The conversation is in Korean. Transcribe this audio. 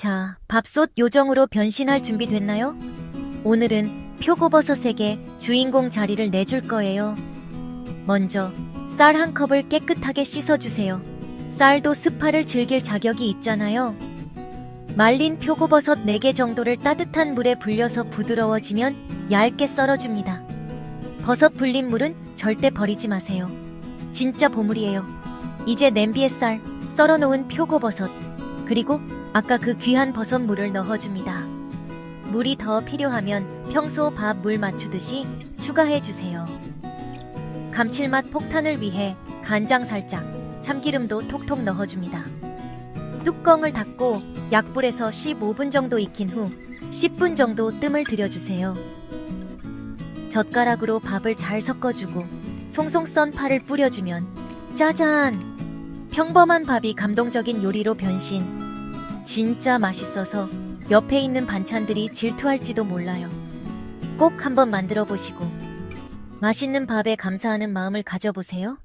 자, 밥솥 요정으로 변신할 준비 됐나요? 오늘은 표고버섯에게 주인공 자리를 내줄 거예요. 먼저 쌀 한 컵을 깨끗하게 씻어주세요. 쌀도 스파를 즐길 자격이 있잖아요. 말린 표고버섯 4개 정도를 따뜻한 물에 불려서 부드러워지면 얇게 썰어줍니다. 버섯 불린 물은 절대 버리지 마세요. 진짜 보물이에요. 이제 냄비에 쌀, 썰어놓은 표고버섯, 그리고 아까 그 귀한 버섯 물을 넣어줍니다. 물이 더 필요하면 평소 밥 물 맞추듯이 추가해 주세요. 감칠맛 폭탄을 위해 간장 살짝, 참기름도 톡톡 넣어줍니다. 뚜껑을 닫고 약불에서 15분 정도 익힌 후 10분 정도 뜸을 들여주세요. 젓가락으로 밥을 잘 섞어주고 송송 썬 파를 뿌려주면 짜잔! 평범한 밥이 감동적인 요리로 변신. 진짜 맛있어서 옆에 있는 반찬들이 질투할지도 몰라요. 꼭 한번 만들어 보시고 맛있는 밥에 감사하는 마음을 가져보세요.